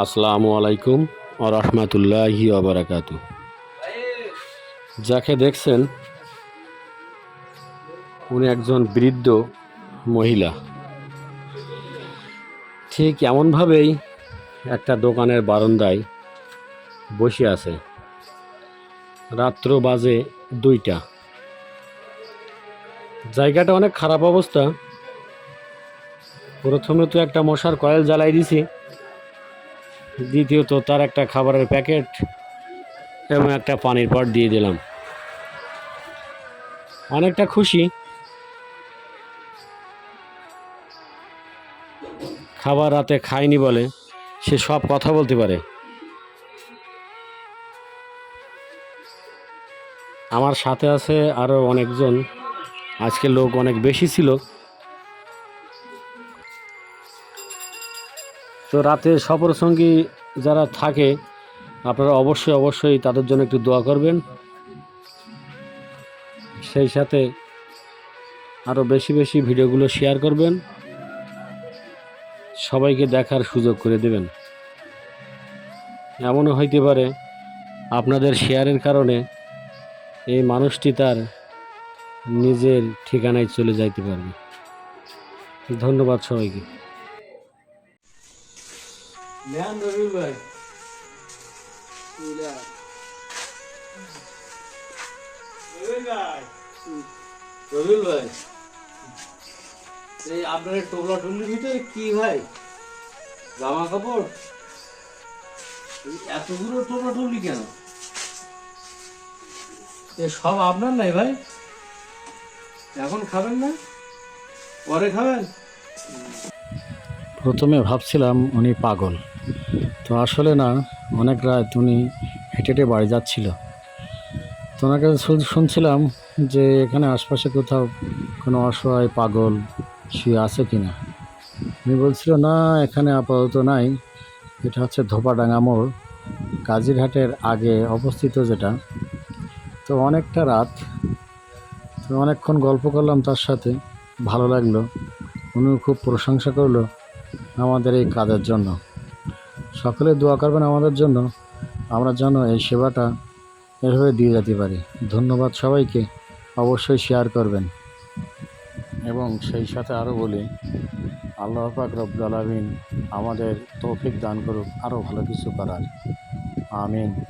আসসালামু আলাইকুম ও রহমতুল্লাহি আবরাকাত যাকে দেখছেন, উনি একজন বৃদ্ধ মহিলা। ঠিক এমনভাবেই একটা দোকানের বারান্দায় বসে আছে। রাত্র বাজে দুইটা। জায়গাটা অনেক খারাপ অবস্থা। প্রথমে তো একটা মশার কয়েল জ্বালাই দিছি। দ্বিতীয়ত তার একটা খাবারের প্যাকেট এবং একটা পানির পট দিয়ে দিলাম। অনেকটা খুশি। খাবার রাতে খায়নি বলে সে সব কথা বলতে পারে। আমার সাথে আছে আরও অনেকজন। আজকে লোক অনেক বেশি ছিল। তো রাতে সফরসঙ্গী যারা থাকে, আপনারা অবশ্যই অবশ্যই তাদের জন্য একটু দোয়া করবেন। সেই সাথে আরও বেশি বেশি ভিডিওগুলো শেয়ার করবেন। সবাইকে দেখার সুযোগ করে দেবেন। এমনও হইতে পারে আপনাদের শেয়ারের কারণে এই মানুষটি তার নিজের ঠিকানায় চলে যাইতে পারবে। ধন্যবাদ সবাইকে। ধ্যান রবিউল ভাই রবিউল ভাই এই আপনার টোবলা টুবলির ভিতরে কি ভাই জামা কাপড়? এতগুলো টোবলা টুবলি কেন? এ সব আপনার নাই ভাই। এখন খাবেন না? পরে খাবেন? প্রথমে ভাবছিলাম উনি পাগল। তো আসলে না, অনেক রাত উনি হেঁটে হেঁটে বাড়ি যাচ্ছিল। তো ওনাকে শুন- শুনছিলাম যে এখানে আশপাশে কোথাও কোনো অসহায় পাগল শুয়ে আছে কি না উনি বলছিল, না, এখানে আপাতত নাই। এটা হচ্ছে ধোপাডাঙ্গা মোড়, কাজিরহাটের আগে অবস্থিত যেটা। তো অনেকটা রাত। তো অনেকক্ষণ গল্প করলাম তার সাথে, ভালো লাগল। উনিও খুব প্রশংসা করল। আমাদের এই কাজের জন্য। সকলে দোয়া করবেন আমাদের জন্য। আমরা যেন এই সেবাটা এভাবে দিয়ে যেতে পারি। ধন্যবাদ সবাইকে অবশ্যই শেয়ার করবেন। এবং সেই সাথে আরও বলি, আল্লাহ পাক রব্বুল আলামিন আমাদের তৌফিক দান করুক আরও ভালো কিছু করার। আমিন।